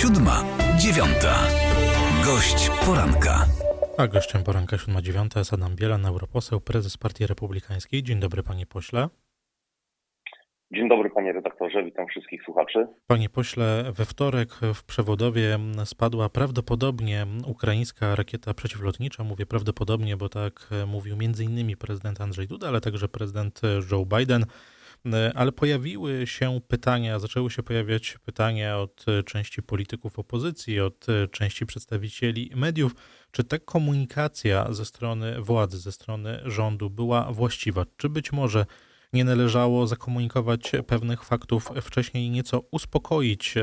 Siódma, dziewiąta. Gość poranka. A gościem poranka 7.9 jest Adam Bielan, europoseł, prezes Partii Republikańskiej. Dzień dobry panie pośle. Dzień dobry panie redaktorze, witam wszystkich słuchaczy. Panie pośle, we wtorek w Przewodowie spadła prawdopodobnie ukraińska rakieta przeciwlotnicza. Mówię prawdopodobnie, bo tak mówił m.in. prezydent Andrzej Duda, ale także prezydent Joe Biden. Ale pojawiły się pytania, zaczęły się pojawiać pytania od części polityków opozycji, od części przedstawicieli mediów, czy ta komunikacja ze strony władzy, ze strony rządu była właściwa? Czy być może nie należało zakomunikować pewnych faktów wcześniej i nieco uspokoić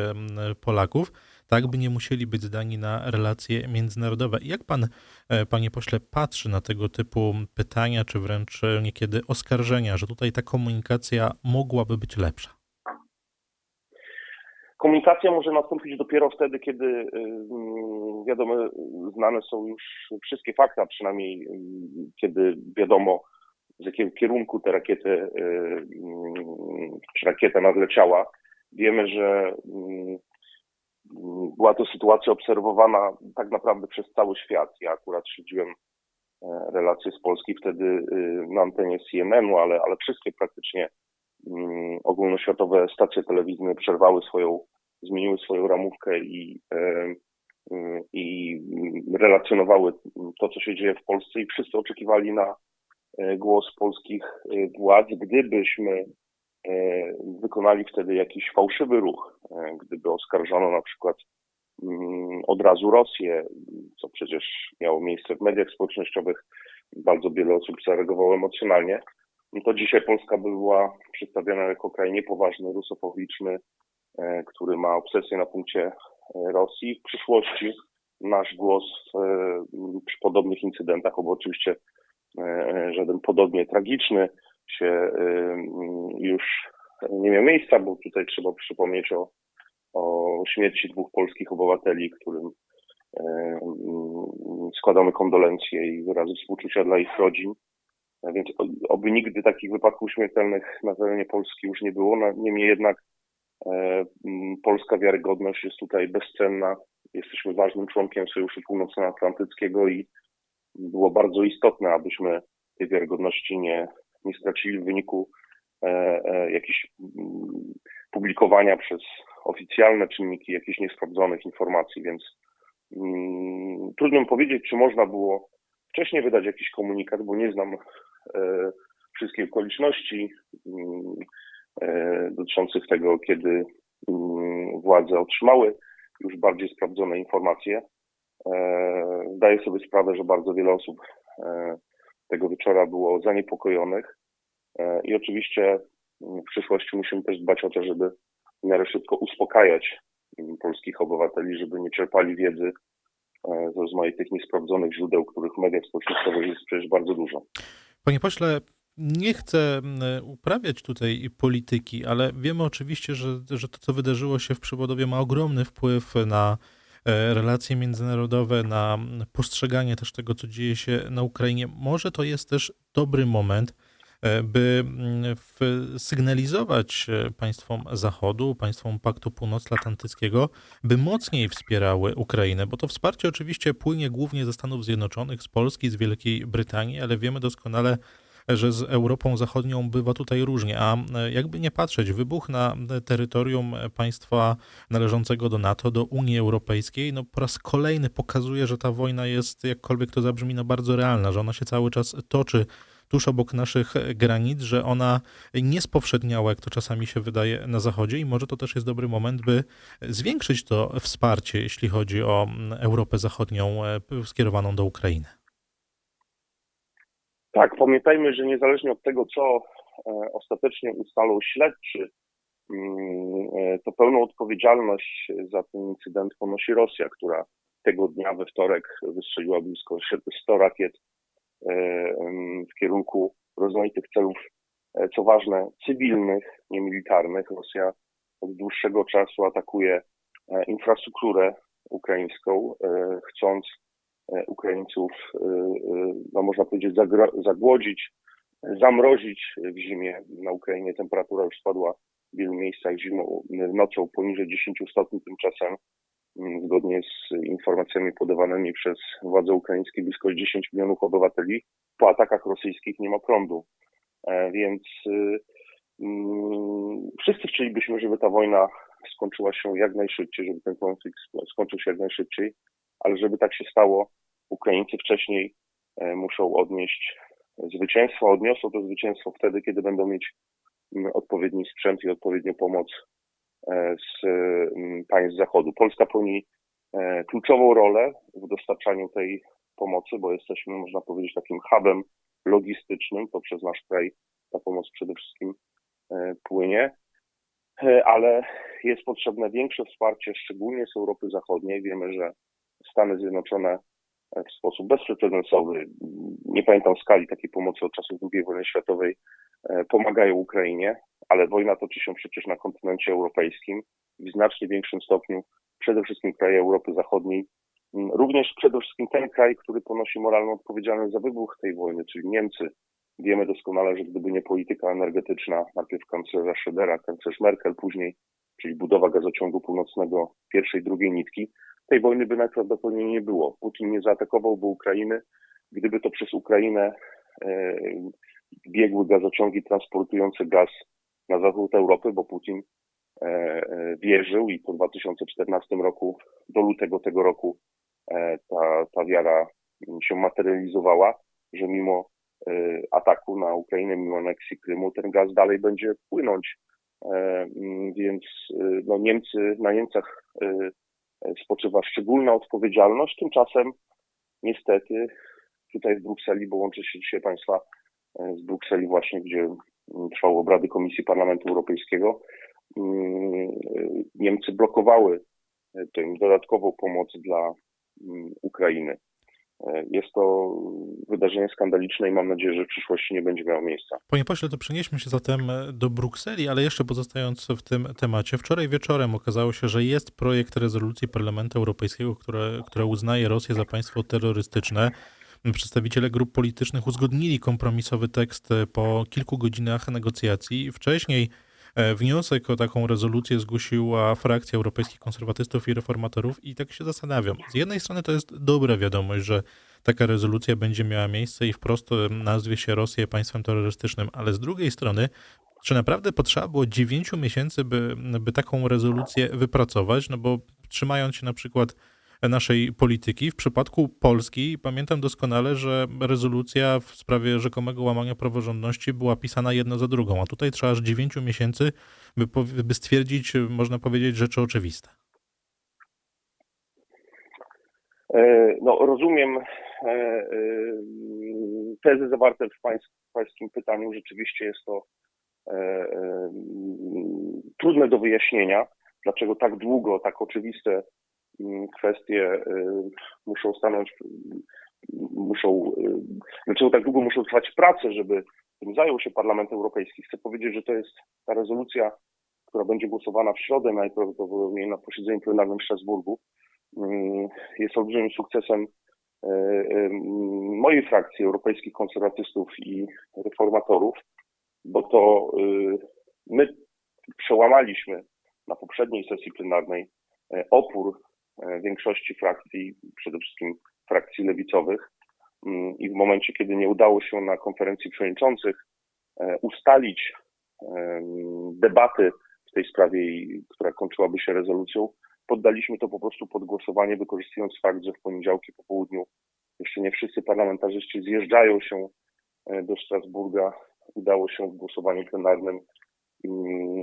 Polaków, tak by nie musieli być zdani na relacje międzynarodowe. Jak pan, e, panie pośle, patrzy na tego typu pytania, czy wręcz niekiedy oskarżenia, że tutaj ta komunikacja mogłaby być lepsza? Komunikacja może nastąpić dopiero wtedy, kiedy y, wiadomo, znane są już wszystkie fakty, a przynajmniej kiedy wiadomo, z jakiego kierunku te rakiety, y, czy rakieta nadleciała. Wiemy, że była to sytuacja obserwowana tak naprawdę przez cały świat. Ja akurat śledziłem e, relacje z Polski wtedy y, na antenie CNN-u, ale, ale wszystkie praktycznie ogólnoświatowe stacje telewizyjne przerwały swoją, zmieniły swoją ramówkę i, e, i relacjonowały to, co się dzieje w Polsce i wszyscy oczekiwali na E, głos polskich władz, gdybyśmy wykonali wtedy jakiś fałszywy ruch, gdyby oskarżono na przykład mm, od razu Rosję, co przecież miało miejsce w mediach społecznościowych, bardzo wiele osób zareagowało emocjonalnie, no to dzisiaj Polska by była przedstawiana jako kraj niepoważny, rusofobiczny, który ma obsesję na punkcie Rosji. W przyszłości nasz głos przy podobnych incydentach, bo oczywiście E, żaden podobnie tragiczny się e, już nie miał miejsca, bo tutaj trzeba przypomnieć o, o śmierci dwóch polskich obywateli, którym e, składamy kondolencje i wyrazy współczucia dla ich rodzin. Więc oby nigdy takich wypadków śmiertelnych na terenie Polski już nie było. No, niemniej jednak polska wiarygodność jest tutaj bezcenna. Jesteśmy ważnym członkiem Sojuszu Północnoatlantyckiego i było bardzo istotne, abyśmy tej wiarygodności nie, nie stracili w wyniku e, e, jakichś mm, publikowania przez oficjalne czynniki jakichś niesprawdzonych informacji, więc mm, trudno mi powiedzieć, czy można było wcześniej wydać jakiś komunikat, bo nie znam e, wszystkich okoliczności mm, e, dotyczących tego, kiedy mm, władze otrzymały już bardziej sprawdzone informacje. E, zdaję sobie sprawę, że bardzo wiele osób e, tego wieczora było zaniepokojonych e, i oczywiście w przyszłości musimy też dbać o to, żeby w miarę szybko uspokajać polskich obywateli, żeby nie czerpali wiedzy z rozmaitych niesprawdzonych źródeł, których w mediach jest przecież bardzo dużo. Panie pośle, nie chcę uprawiać tutaj polityki, ale wiemy oczywiście, że, że to, co wydarzyło się w Przywodowie, ma ogromny wpływ na E, relacje międzynarodowe, na postrzeganie też tego, co dzieje się na Ukrainie. Może to jest też dobry moment, e, by mm, sygnalizować e, państwom Zachodu, państwom Paktu Północnoatlantyckiego, by mocniej wspierały Ukrainę, bo to wsparcie oczywiście płynie głównie ze Stanów Zjednoczonych, z Polski, z Wielkiej Brytanii, ale wiemy doskonale, że z Europą Zachodnią bywa tutaj różnie. A e, jakby nie patrzeć, wybuch na terytorium państwa należącego do NATO, do Unii Europejskiej, no po raz kolejny pokazuje, że ta wojna jest, jakkolwiek to zabrzmi, no bardzo realna, że ona się cały czas toczy tuż obok naszych granic, że ona nie spowszedniała, jak to czasami się wydaje na Zachodzie i może to też jest dobry moment, by zwiększyć to wsparcie, jeśli chodzi o Europę Zachodnią e, skierowaną do Ukrainy. Tak, pamiętajmy, że niezależnie od tego, co e, ostatecznie ustalą śledczy, mm, e, to pełną odpowiedzialność za ten incydent ponosi Rosja, która tego dnia we wtorek wystrzeliła blisko 100 rakiet e, w kierunku rozmaitych celów, co ważne, cywilnych, nie militarnych. Rosja od dłuższego czasu atakuje infrastrukturę ukraińską, chcąc Ukraińców, e, e, no można powiedzieć, zagłodzić, zamrozić w zimie. Na Ukrainie temperatura już spadła w wielu miejscach zimą, nocą poniżej 10 stopni tymczasem. mm, zgodnie z informacjami podawanymi przez władze ukraińskie, blisko 10 milionów obywateli po atakach rosyjskich nie ma prądu. E, Więc y, mm, wszyscy chcielibyśmy, żeby ta wojna skończyła się jak najszybciej, żeby ten konflikt sko- skończył się jak najszybciej, ale żeby tak się stało, Ukraińcy wcześniej e, muszą odnieść zwycięstwo. Odniosą to zwycięstwo wtedy, kiedy będą mieć mm, odpowiedni sprzęt i odpowiednią pomoc e, z mm, państw Zachodu. Polska pełni e, kluczową rolę w dostarczaniu tej pomocy, bo jesteśmy, można powiedzieć, takim hubem logistycznym. To przez nasz kraj ta pomoc przede wszystkim płynie. Ale jest potrzebne większe wsparcie, szczególnie z Europy Zachodniej. Wiemy, że Stany Zjednoczone e, w sposób bezprecedensowy, nie pamiętam skali takiej pomocy od czasów II wojny światowej, e, pomagają Ukrainie, ale wojna toczy się przecież na kontynencie europejskim w znacznie większym stopniu przede wszystkim kraje Europy Zachodniej, m, również przede wszystkim ten kraj, który ponosi moralną odpowiedzialność za wybuch tej wojny, czyli Niemcy. Wiemy doskonale, że gdyby nie polityka energetyczna, najpierw kanclerza Schrödera, kanclerz Merkel, później, czyli budowa gazociągu północnego pierwszej, drugiej nitki, tej wojny by najprawdopodobniej nie było. Putin nie zaatakowałby Ukrainy, gdyby to przez Ukrainę e, biegły gazociągi transportujące gaz na zachód Europy, bo Putin e, e, wierzył i po 2014 roku, do lutego tego roku ta, ta wiara się materializowała, że mimo ataku na Ukrainę, mimo aneksji Krymu, ten gaz dalej będzie płynąć. Więc no, Niemcy, na Niemcach spoczywa szczególna odpowiedzialność. Tymczasem niestety tutaj w Brukseli, bo łączy się dzisiaj Państwa e, z Brukseli właśnie, gdzie mm, trwały obrady Komisji Parlamentu Europejskiego, mm, e, Niemcy blokowały e, tę dodatkową pomoc dla mm, Ukrainy. E, Jest to wydarzenie skandaliczne i mam nadzieję, że w przyszłości nie będzie miało miejsca. Panie pośle, to przenieśmy się zatem e, do Brukseli, ale jeszcze pozostając w tym temacie. Wczoraj wieczorem okazało się, że jest projekt rezolucji Parlamentu Europejskiego, które, które uznaje Rosję za państwo terrorystyczne. Przedstawiciele grup politycznych uzgodnili kompromisowy tekst e, po kilku godzinach negocjacji. Wcześniej wniosek o taką rezolucję zgłosiła frakcja Europejskich Konserwatystów i Reformatorów i tak się zastanawiam. Z jednej strony to jest dobra wiadomość, że taka rezolucja będzie miała miejsce i wprost e, nazwie się Rosję państwem terrorystycznym, ale z drugiej strony, czy naprawdę potrzeba było 9 miesięcy, by, by taką rezolucję wypracować? No bo trzymając się na przykład naszej polityki, w przypadku Polski pamiętam doskonale, że rezolucja w sprawie rzekomego łamania praworządności była pisana jedna za drugą, a tutaj trzeba aż 9 miesięcy, by, by stwierdzić, można powiedzieć, rzeczy oczywiste. E, No, rozumiem e, e, tezy zawarte w pańs- pańskim pytaniu. Rzeczywiście jest to trudne do wyjaśnienia, dlaczego tak długo, tak oczywiste kwestie e, muszą stanąć, muszą, e, dlaczego tak długo muszą trwać prace, żeby tym zajął się Parlament Europejski. Chcę powiedzieć, że to jest ta rezolucja, która będzie głosowana w środę najprawdopodobniej na posiedzeniu plenarnym w Strasburgu mm, jest olbrzymim sukcesem mojej frakcji europejskich konserwatystów i reformatorów, bo to my przełamaliśmy na poprzedniej sesji plenarnej e, opór większości frakcji, przede wszystkim frakcji lewicowych Mm, i w momencie, kiedy nie udało się na konferencji przewodniczących e, ustalić em, debaty w tej sprawie, która kończyłaby się rezolucją, poddaliśmy to po prostu pod głosowanie, wykorzystując fakt, że w poniedziałki po południu jeszcze nie wszyscy parlamentarzyści zjeżdżają się e, do Strasburga. Udało się w głosowaniu plenarnym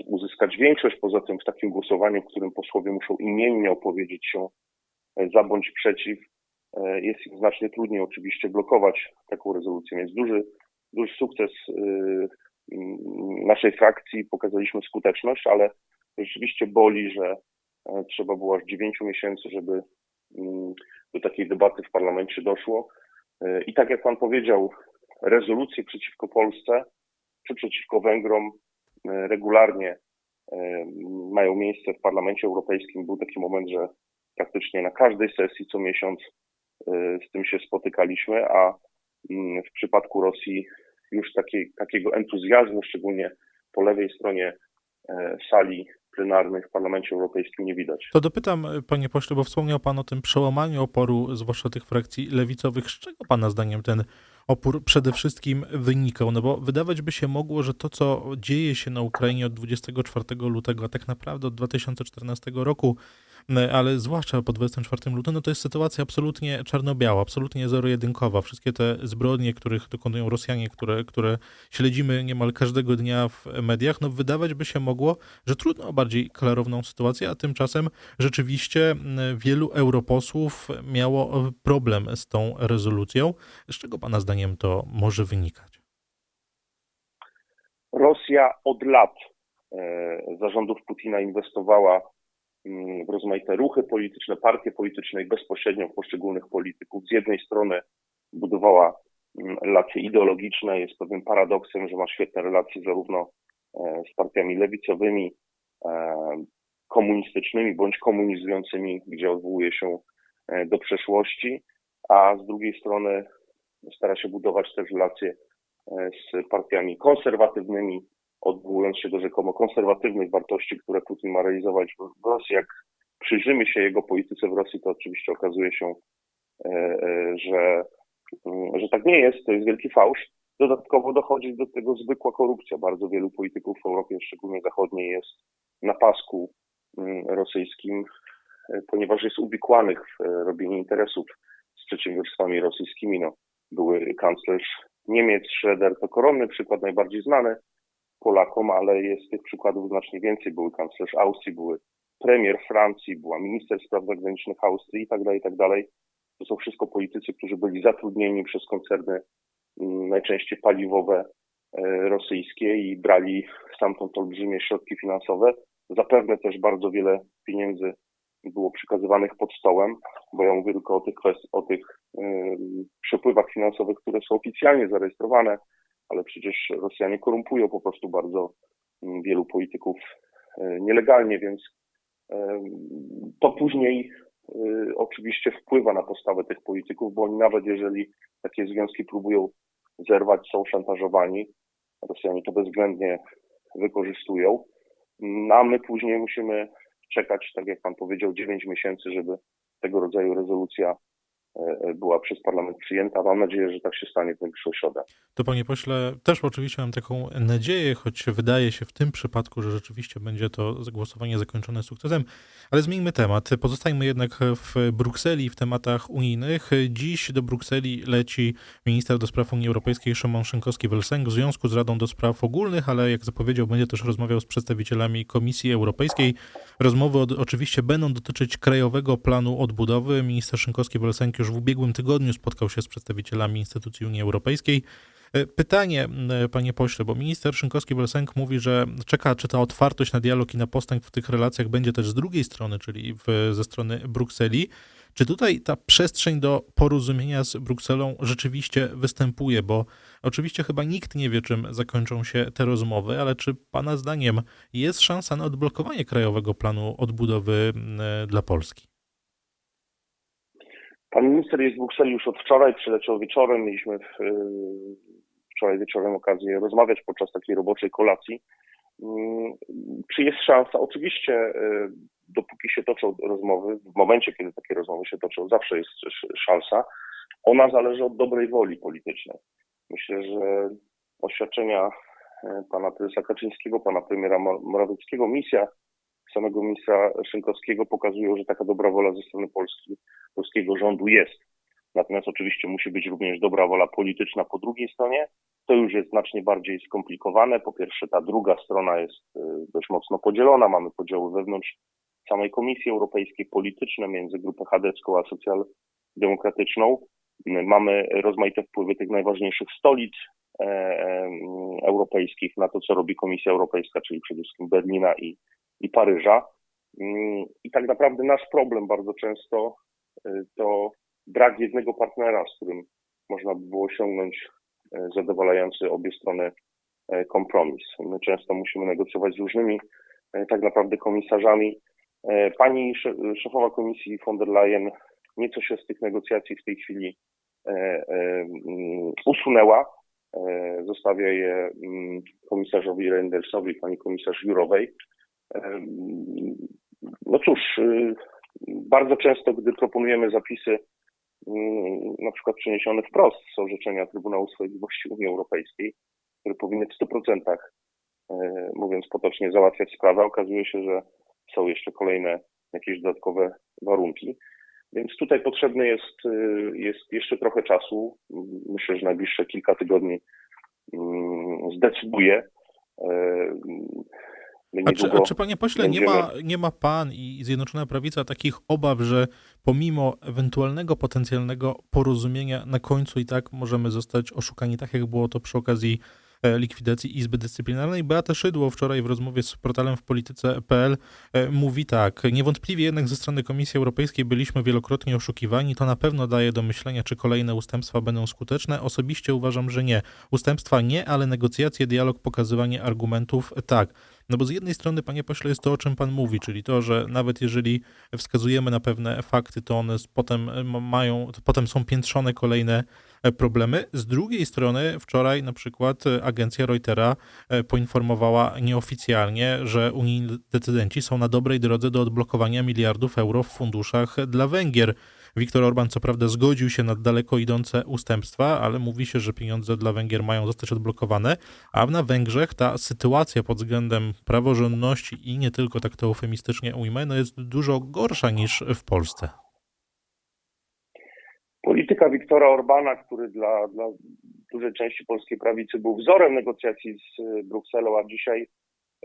uzyskać większość. Poza tym w takim głosowaniu, w którym posłowie muszą imiennie opowiedzieć się e, za bądź przeciw, e, jest im znacznie trudniej oczywiście blokować taką rezolucję. Więc duży, duży sukces y, mm, naszej frakcji, pokazaliśmy skuteczność, ale rzeczywiście boli, że e, trzeba było aż 9 miesięcy, żeby mm, do takiej debaty w parlamencie doszło. E, I tak jak pan powiedział, rezolucje przeciwko Polsce czy przeciwko Węgrom e, regularnie e, mają miejsce w Parlamencie Europejskim. Był taki moment, że praktycznie na każdej sesji co miesiąc e, z tym się spotykaliśmy, a mm, w przypadku Rosji już takiego entuzjazmu, szczególnie po lewej stronie e, sali plenarny w Parlamencie Europejskim nie widać. To dopytam, panie pośle, bo wspomniał pan o tym przełamaniu oporu, zwłaszcza tych frakcji lewicowych. Z czego pana zdaniem ten opór przede wszystkim wynikał? No bo wydawać by się mogło, że to, co dzieje się na Ukrainie od 24 lutego, a tak naprawdę od 2014 roku, ale zwłaszcza po 24 lutego, no to jest sytuacja absolutnie czarno-biała, absolutnie zero-jedynkowa. Wszystkie te zbrodnie, których dokonują Rosjanie, które, które śledzimy niemal każdego dnia w mediach, no wydawać by się mogło, że trudno o bardziej klarowną sytuację, a tymczasem rzeczywiście wielu europosłów miało problem z tą rezolucją. Z czego pana zdaniem to może wynikać? Rosja od lat e, zarządów Putina inwestowała mm, w rozmaite ruchy polityczne, partie polityczne i bezpośrednio poszczególnych polityków. Z jednej strony budowała mm, relacje ideologiczne, jest pewnym paradoksem, że ma świetne relacje zarówno e, z partiami lewicowymi, e, komunistycznymi bądź komunizującymi, gdzie odwołuje się do przeszłości, a z drugiej strony stara się budować też relacje z partiami konserwatywnymi, odwołując się do rzekomo konserwatywnych wartości, które Putin ma realizować w Rosji. Jak przyjrzymy się jego polityce w Rosji, to oczywiście okazuje się, e, e, że, mm, że tak nie jest, to jest wielki fałsz. Dodatkowo dochodzi do tego zwykła korupcja. Bardzo wielu polityków w Europie, szczególnie zachodniej, jest na pasku mm, rosyjskim, e, ponieważ jest uwikłanych w robienie interesów z przedsiębiorstwami rosyjskimi. No, były kanclerz Niemiec, Schroeder to koronny przykład, najbardziej znany Polakom, ale jest tych przykładów znacznie więcej. Były kanclerz Austrii, były premier Francji, była minister spraw zagranicznych Austrii i tak dalej, i tak dalej. To są wszystko politycy, którzy byli zatrudnieni przez koncerny mm, najczęściej paliwowe e, rosyjskie i brali stamtąd olbrzymie środki finansowe. Zapewne też bardzo wiele pieniędzy było przekazywanych pod stołem, bo ja mówię tylko o tych, o tych przepływach finansowych, które są oficjalnie zarejestrowane, ale przecież Rosjanie korumpują po prostu bardzo yy, wielu polityków yy, nielegalnie, więc yy, to później yy, oczywiście wpływa na postawę tych polityków, bo oni nawet jeżeli takie związki próbują zerwać, są szantażowani. Rosjanie to bezwzględnie wykorzystują. No, a my później musimy czekać, tak jak pan powiedział, 9 miesięcy, żeby tego rodzaju rezolucja E, była przez parlament przyjęta. Mam nadzieję, że tak się stanie w najbliższą środę. To panie pośle, też oczywiście mam taką nadzieję, choć wydaje się w tym przypadku, że rzeczywiście będzie to głosowanie zakończone sukcesem. Ale zmieńmy temat. Pozostajmy jednak w Brukseli w tematach unijnych. Dziś do Brukseli leci minister do spraw Unii Europejskiej Szymon Szynkowski-Welsenk w związku z Radą do Spraw Ogólnych, ale jak zapowiedział, będzie też rozmawiał z przedstawicielami Komisji Europejskiej. Rozmowy od, oczywiście będą dotyczyć Krajowego Planu Odbudowy. Minister Szynkowski-Welsenk już w ubiegłym tygodniu spotkał się z przedstawicielami instytucji Unii Europejskiej. E, pytanie, panie pośle, bo minister Szynkowski-Welsenk mówi, że czeka, czy ta otwartość na dialog i na postęp w tych relacjach będzie też z drugiej strony, czyli w, ze strony Brukseli. Czy tutaj ta przestrzeń do porozumienia z Brukselą rzeczywiście występuje? Bo oczywiście chyba nikt nie wie, czym zakończą się te rozmowy, ale czy Pana zdaniem jest szansa na odblokowanie krajowego planu odbudowy dla Polski? Pan minister jest w Brukseli już od wczoraj, przyleciał wieczorem. Mieliśmy w, y, wczoraj wieczorem okazję rozmawiać podczas takiej roboczej kolacji. Mm, czy jest szansa? Oczywiście, y, dopóki się toczą rozmowy, w momencie, kiedy takie rozmowy się toczą, zawsze jest szansa. Ona zależy od dobrej woli politycznej. Myślę, że oświadczenia y, pana prezesa Kaczyńskiego, pana premiera Morawieckiego, misja samego ministra Szynkowskiego pokazują, że taka dobra wola ze strony Polski, polskiego rządu jest. Natomiast oczywiście musi być również dobra wola polityczna po drugiej stronie. To już jest znacznie bardziej skomplikowane. Po pierwsze, ta druga strona jest y, dość mocno podzielona. Mamy podziały wewnątrz samej Komisji Europejskiej, polityczne między grupę chadecką a socjaldemokratyczną. Mamy rozmaite wpływy tych najważniejszych stolic e, e, europejskich na to, co robi Komisja Europejska, czyli przede wszystkim Berlina i, i Paryża. Mm, I tak naprawdę nasz problem bardzo często y, to brak jednego partnera, z którym można by było osiągnąć y, zadowalający obie strony y, kompromis. My często musimy negocjować z różnymi tak naprawdę komisarzami. Pani szefowa komisji von der Leyen nieco się z tych negocjacji w tej chwili usunęła. Zostawia je mm, komisarzowi Reindersowi, pani komisarz Jurowej. No cóż, y, bardzo często, gdy proponujemy zapisy, mm, na przykład przeniesione wprost z orzeczenia Trybunału Sprawiedliwości Unii Europejskiej, które powinny w 100%, e, mówiąc potocznie, załatwiać sprawę, okazuje się, że są jeszcze kolejne jakieś dodatkowe warunki. Więc tutaj potrzebny jest, y, jest jeszcze trochę czasu. Myślę, że najbliższe kilka tygodni mm, zdecyduje. A czy, a czy panie pośle, nie będziemy- ma, nie ma pan i Zjednoczona Prawica takich obaw, że pomimo ewentualnego potencjalnego porozumienia na końcu i tak możemy zostać oszukani, tak jak było to przy okazji e, likwidacji Izby Dyscyplinarnej. Beata Szydło wczoraj w rozmowie z portalem w polityce.pl e, mówi tak, niewątpliwie jednak ze strony Komisji Europejskiej byliśmy wielokrotnie oszukiwani, to na pewno daje do myślenia, czy kolejne ustępstwa będą skuteczne. Osobiście uważam, że nie. Ustępstwa nie, ale negocjacje, dialog, pokazywanie argumentów tak. No bo z jednej strony, panie pośle, jest to, o czym pan mówi, czyli to, że nawet jeżeli wskazujemy na pewne fakty, to one potem e, ma- mają, potem są piętrzone kolejne e, problemy. Z drugiej strony, wczoraj na przykład e, agencja Reutera poinformowała nieoficjalnie, że unijni decydenci są na dobrej drodze do odblokowania miliardów euro w funduszach dla Węgier. Viktor Orban co prawda zgodził się na daleko idące ustępstwa, ale mówi się, że pieniądze dla Węgier mają zostać odblokowane, a na Węgrzech ta sytuacja pod względem praworządności i nie tylko, tak to eufemistycznie ujmę, no jest dużo gorsza niż w Polsce. Polityka Viktora Orbana, który dla, dla dużej części polskiej prawicy był wzorem negocjacji z y, Brukselą, a dzisiaj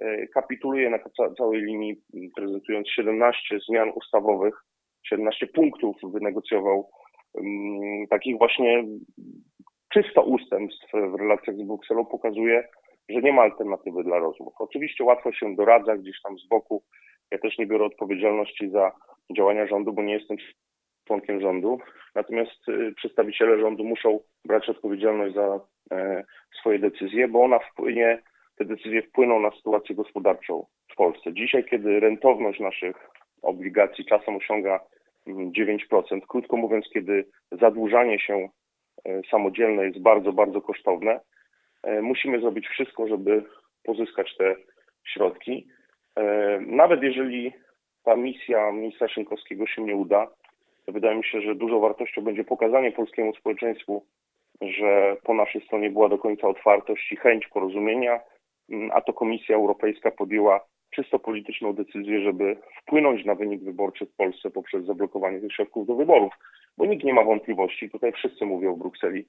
y, kapituluje na ca- całej linii, prezentując 17 zmian ustawowych, 17 punktów wynegocjował, takich właśnie czysto ustępstw w relacjach z Brukselą, pokazuje, że nie ma alternatywy dla rozmów. Oczywiście łatwo się doradza gdzieś tam z boku. Ja też nie biorę odpowiedzialności za działania rządu, bo nie jestem członkiem rządu. Natomiast y, przedstawiciele rządu muszą brać odpowiedzialność za e, swoje decyzje, bo ona wpłynie, te decyzje wpłyną na sytuację gospodarczą w Polsce. Dzisiaj, kiedy rentowność naszych obligacji czasem osiąga 9%, krótko mówiąc, kiedy zadłużanie się e, samodzielne jest bardzo, bardzo kosztowne, e, musimy zrobić wszystko, żeby pozyskać te środki. E, Nawet jeżeli ta misja ministra Szynkowskiego się nie uda, wydaje mi się, że dużą wartością będzie pokazanie polskiemu społeczeństwu, że po naszej stronie była do końca otwartość i chęć porozumienia, a to Komisja Europejska podjęła czysto polityczną decyzję, żeby wpłynąć na wynik wyborczy w Polsce poprzez zablokowanie tych środków do wyborów. Bo nikt nie ma wątpliwości, tutaj wszyscy mówią w Brukseli,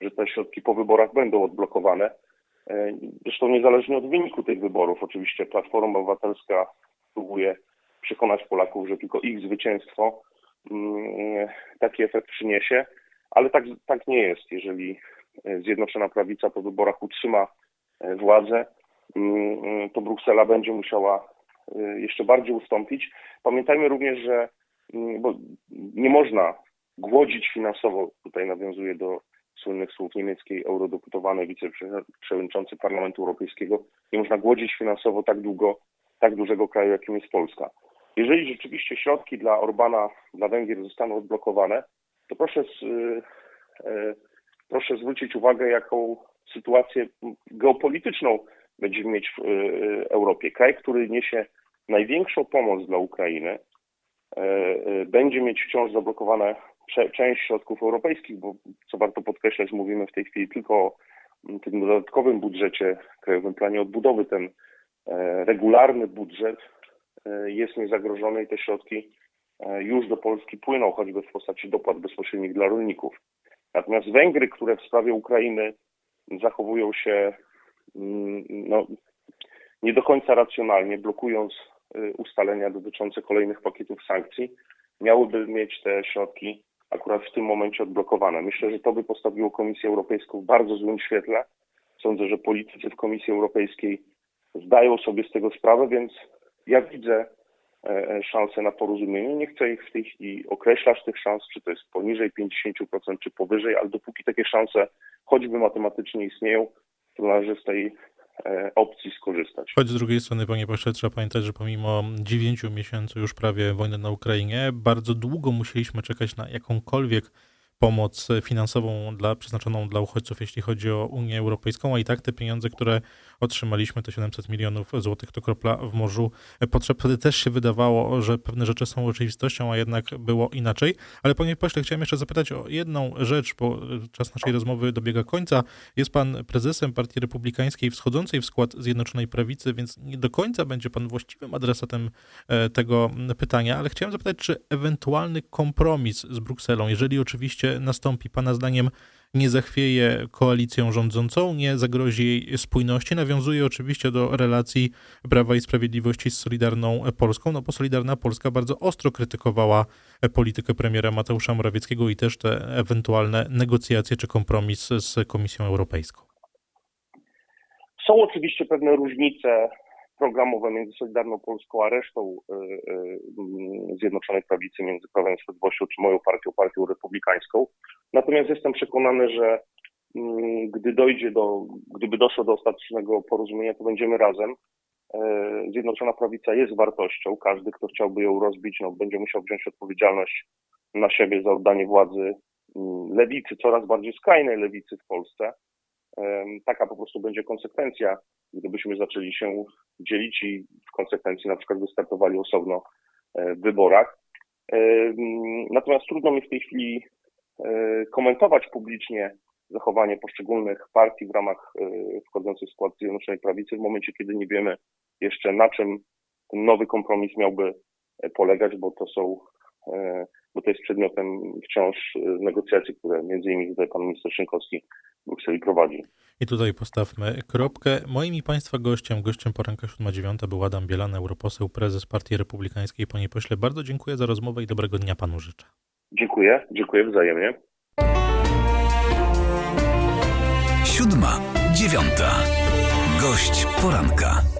że te środki po wyborach będą odblokowane. E, Zresztą niezależnie od wyniku tych wyborów, oczywiście Platforma Obywatelska próbuje przekonać Polaków, że tylko ich zwycięstwo mm, taki efekt przyniesie, ale tak, tak nie jest. Jeżeli Zjednoczona Prawica po wyborach utrzyma e, władzę, to Bruksela będzie musiała e, jeszcze bardziej ustąpić. Pamiętajmy również, że bo nie można głodzić finansowo, tutaj nawiązuję do słynnych słów niemieckiej eurodeputowanej wiceprzewodniczącej Parlamentu Europejskiego, nie można głodzić finansowo tak długo, tak dużego kraju, jakim jest Polska. Jeżeli rzeczywiście środki dla Orbana, dla Węgier zostaną odblokowane, to proszę, z, y, y, proszę zwrócić uwagę, jaką sytuację geopolityczną będziemy mieć w y, Europie. Kraj, który niesie największą pomoc dla Ukrainy, y, y, będzie mieć wciąż zablokowane część środków europejskich, bo co warto podkreślać, mówimy w tej chwili tylko o tym dodatkowym budżecie, Krajowym Planie Odbudowy. Ten e, regularny budżet e, jest niezagrożony i te środki e, już do Polski płyną, choćby w postaci dopłat bezpośrednich dla rolników. Natomiast Węgry, które w sprawie Ukrainy zachowują się no, nie do końca racjonalnie, blokując y, ustalenia dotyczące kolejnych pakietów sankcji, miałyby mieć te środki akurat w tym momencie odblokowane. Myślę, że to by postawiło Komisję Europejską w bardzo złym świetle. Sądzę, że politycy w Komisji Europejskiej zdają sobie z tego sprawę, więc ja widzę e, e, szanse na porozumienie. Nie chcę ich w tej chwili określać, tych szans, czy to jest poniżej 50%, czy powyżej, ale dopóki takie szanse choćby matematycznie istnieją, należy z tej e, opcji skorzystać. Choć z drugiej strony, panie pośle, trzeba pamiętać, że pomimo dziewięciu miesięcy już prawie wojny na Ukrainie, bardzo długo musieliśmy czekać na jakąkolwiek pomoc finansową dla, przeznaczoną dla uchodźców, jeśli chodzi o Unię Europejską, a i tak te pieniądze, które otrzymaliśmy te 700 milionów złotych, to kropla w morzu potrzeb. Wtedy też się wydawało, że pewne rzeczy są rzeczywistością, a jednak było inaczej. Ale panie pośle, chciałem jeszcze zapytać o jedną rzecz, bo czas naszej rozmowy dobiega końca. Jest pan prezesem Partii Republikańskiej wschodzącej w skład Zjednoczonej Prawicy, więc nie do końca będzie pan właściwym adresatem e, tego pytania, ale chciałem zapytać, czy ewentualny kompromis z Brukselą, jeżeli oczywiście nastąpi, pana zdaniem nie zachwieje koalicją rządzącą, nie zagrozi jej spójności, nawiązuje oczywiście do relacji Prawa i Sprawiedliwości z Solidarną Polską, no bo Solidarna Polska bardzo ostro krytykowała politykę premiera Mateusza Morawieckiego i też te ewentualne negocjacje czy kompromis z Komisją Europejską. Są oczywiście pewne różnice programowe między Solidarną Polską a resztą y, y, Zjednoczonej Prawicy, między Prawem i Sprawiedliwością czy moją partią, Partią Republikańską. Natomiast jestem przekonany, że mm, gdy dojdzie do, gdyby doszło do ostatecznego porozumienia, to będziemy razem. E, Zjednoczona Prawica jest wartością. Każdy, kto chciałby ją rozbić, no, będzie musiał wziąć odpowiedzialność na siebie za oddanie władzy mm, lewicy, coraz bardziej skrajnej lewicy w Polsce. Taka po prostu będzie konsekwencja, gdybyśmy zaczęli się dzielić i w konsekwencji na przykład wystartowali osobno e, w wyborach. Natomiast trudno mi w tej chwili e, komentować publicznie zachowanie poszczególnych partii w ramach e, wchodzących w skład Zjednoczonej Prawicy w momencie, kiedy nie wiemy jeszcze na czym ten nowy kompromis miałby polegać, bo to są, bo to jest przedmiotem wciąż negocjacji, które między innymi tutaj pan minister Szynkowski Brukseli prowadzi. I tutaj postawmy kropkę. Moim i Państwa gościem, gościem poranka 7.9 był Adam Bielan, europoseł, prezes Partii Republikańskiej. Panie pośle, bardzo dziękuję za rozmowę i dobrego dnia Panu życzę. Dziękuję, dziękuję wzajemnie. Siódma, dziewiąta. Gość poranka.